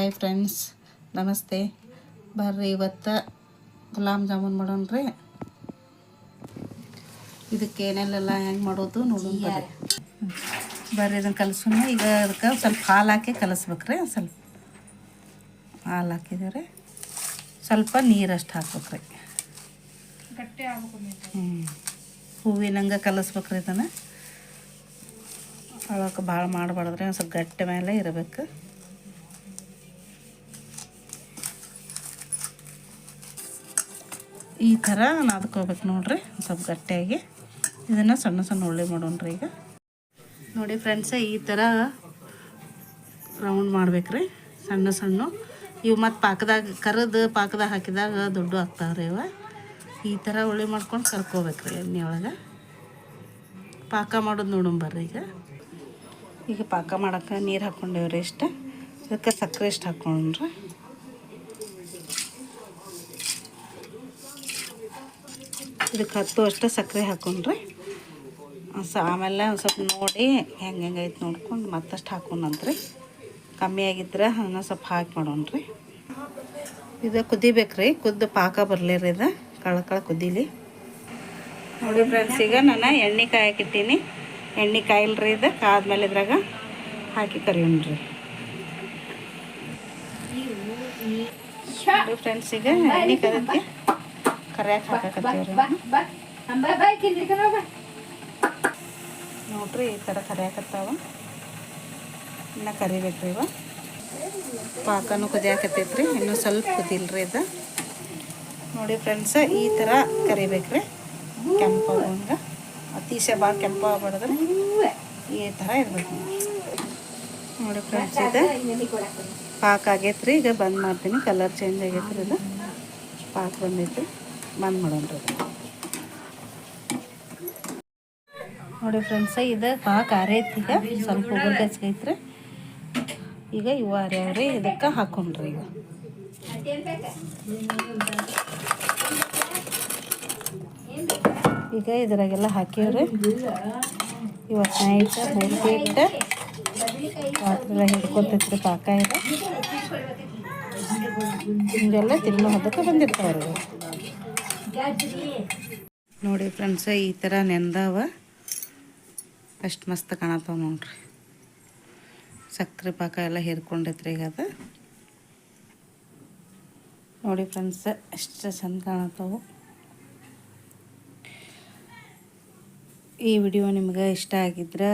Hi friends ನಮಸ್ತೆ. ಬರ್ರಿ ಇವತ್ತು ಗುಲಾಬ್ ಜಾಮೂನ್ ಮಾಡೋಣ್ರಿ ಇದಕ್ಕೆ ಏನೆಲ್ಲ ಹೆಂಗೆ ಮಾಡೋದು ನೋಡೋಣ ಬರ್ರಿ. ಬರ್ರಿ ಇದನ್ನು ಕಲಸೋಣ. ಈಗ ಅದಕ್ಕೆ ಸ್ವಲ್ಪ ಹಾಲು ಹಾಕಿ ಕಲಸ್ಬೇಕ್ರಿ ಸ್ವಲ್ಪ ಹಾಲು ಹಾಕಿದ್ರೆ ಸ್ವಲ್ಪ ನೀರಷ್ಟು ಹಾಕ್ಬೇಕ್ರಿ ಹ್ಞೂ ಹೂವಿನಂಗೆ ಕಲಸ್ಬೇಕ್ರಿ ಇದನ್ನು. ಅವಾಗ ಭಾಳ ಮಾಡಬಾರ್ದ್ರಿ. ಒಂದು ಸ್ವಲ್ಪ ಗಟ್ಟಿ ಮೇಲೆ ಇರಬೇಕು. ಈ ಥರ ನಾದ್ಕೋಬೇಕು ನೋಡ್ರಿ, ಸ್ವಲ್ಪ ಗಟ್ಟಿಯಾಗಿ. ಇದನ್ನು ಸಣ್ಣ ಸಣ್ಣ ಉಳ್ಳಿ ಮಾಡೋಣ್ರಿ ಈಗ. ನೋಡಿ ಫ್ರೆಂಡ್ಸ ಈ ಥರ ರೌಂಡ್ ಮಾಡ್ಬೇಕ್ರಿ. ಸಣ್ಣ ಸಣ್ಣ. ಇವು ಮತ್ತು ಪಾಕದಾಗ, ಕರೆದು ಪಾಕದಾಗ ಹಾಕಿದಾಗ ದೊಡ್ಡ ಆಗ್ತಾವ್ರಿ ಇವ. ಈ ಥರ ಉಳ್ಳಿ ಮಾಡ್ಕೊಂಡು ಕರ್ಕೋಬೇಕ್ರಿ ಎಣ್ಣೆ ಒಳಗೆ. ಪಾಕ ಮಾಡೋದು ನೋಡೋಣ ಬರ್ರಿ ಈಗ. ಈಗ ಪಾಕ ಮಾಡೋಕೆ ನೀರು ಹಾಕ್ಕೊಂಡೇವ್ರಿ ಇಷ್ಟ. ಅದಕ್ಕೆ ಸಕ್ಕರೆ ಇಷ್ಟು ಹಾಕ್ಕೊಂಡ್ರಿ ಇದಕ್ಕೆ ಹತ್ತು ಅಷ್ಟು ಸಕ್ಕರೆ ಹಾಕೊಂಡ್ರೆ. ಸ ಆಮೇಲೆ ಒಂದು ಸ್ವಲ್ಪ ನೋಡಿ ಹೆಂಗೆ ಹೆಂಗೈತೆ ಐತೆ ನೋಡ್ಕೊಂಡು ಮತ್ತಷ್ಟು ಹಾಕೊಂಡ್ರಿ ಕಮ್ಮಿ ಆಗಿದ್ರೆ ಅದನ್ನ ಸ್ವಲ್ಪ ಹಾಕಿ ಮಾಡೋಣ್ರಿ. ಇದು ಕುದಿಬೇಕ್ರಿ ಕುದ್ದು ಪಾಕ ಬರಲಿರಿ ಇದು ಕಳ ಕಳ ಕುದೀಲಿ. ನೋಡಿ ಫ್ರೆಂಡ್ಸ್ ಈಗ ನಾನು ಎಣ್ಣೆ ಕಾಯಕ್ಕಿಟ್ಟೀನಿ ಎಣ್ಣೆ ಕಾಯಿಲ್ರಿ ಇದು ಕಾದ್ಮೇಲೆ ಇದ್ರಾಗ ಹಾಕಿ ಕರಿಯೋಣ್ರಿ. ನೋಡಿ ಫ್ರೆಂಡ್ಸ್ ಈಗ ಎಣ್ಣೆ ಕಾದಕ್ಕೆ ಕರಿಯಾಕೆ ಹಾಕಕತ್ತೀವ್ರಿ ನೋಡ್ರಿ ಈ ಥರ ಕರಿಯಾಕತ್ತಾವ ಇನ್ನು ಕರಿಬೇಕ್ರಿ ಇವ. ಪಾಕನೂ ಕುದಿಯಾಕತ್ತೈತ್ರಿ. ಇನ್ನೂ ಸ್ವಲ್ಪ ಕುದಿಲ್ರಿ ಇದು. ನೋಡಿ ಫ್ರೆಂಡ್ಸ ಈ ಥರ ಕರಿಬೇಕ್ರಿ. ಕೆಂಪಾಗ ಅತಿಶಯ ಭಾಳ ಕೆಂಪಾಗ್ಬಾರ್ದ್ರೆ ಈ ಥರ ಇರ್ಬೇಕು. ನೋಡಿ ಫ್ರೆಂಡ್ಸ್ ಇದು ಪಾಕ ಆಗೈತ್ರಿ. ಈಗ ಬಂದ್ ಮಾಡ್ತೀನಿ. ಕಲರ್ ಚೇಂಜ್ ಆಗೈತ್ರಿ ಇದು. ಪಾಕ ಬಂದೈತಿ. ಬಂದ್ ಮಾಡೋಣ ಇದು. ನೋಡಿ ಫ್ರೆಂಡ್ಸ ಇದು ಪಾಕ ಆರೈತಿ ಈಗ. ಸ್ವಲ್ಪ ಉಗುರು ಈಗ ಇವು ಆರ್ಯಾವ್ರಿ ಇದಕ್ಕೆ ಹಾಕೊಂಡ್ರಿ ಈಗ. ಈಗ ಇದ್ರಾಗೆಲ್ಲ ಹಾಕಿವ್ರಿ ಇವತ್ತು ನೈಟ್ ಹೋಳಿಗೆ ಇಟ್ಟು ರಾತ್ರಿ ಹಿಡ್ಕೊತೈತ್ರಿ ಪಾಕ ಇದೆ ಹಿಂಗೆಲ್ಲ ತಿನ್ನೋ ಹದಕ್ಕೆ ಬಂದಿರ್ತಾವ್ರಿ. ನೋಡಿ ಫ್ರೆಂಡ್ಸ, ಈ ಥರ ನೆಂದಾವ. ಅಷ್ಟು ಮಸ್ತ್ ಕಾಣತ್ತಾವ ನೋಡ್ರಿ. ಸಕ್ಕರೆ ಪಾಕ ಎಲ್ಲ ಹೇರ್ಕೊಂಡೈತ್ರಿ ಈಗ ಅದು. ನೋಡಿ ಫ್ರೆಂಡ್ಸ್, ಅಷ್ಟು ಚಂದ ಕಾಣತ್ತಾವು. ಈ ವಿಡಿಯೋ ನಿಮ್ಗೆ ಇಷ್ಟ ಆಗಿದ್ರೆ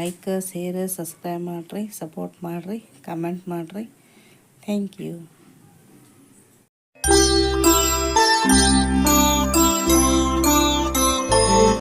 ಲೈಕ್ ಶೇರ್ ಸಬ್ಸ್ಕ್ರೈಬ್ ಮಾಡಿರಿ ಸಪೋರ್ಟ್ ಮಾಡಿರಿ ಕಮೆಂಟ್ ಮಾಡಿರಿ. Thank you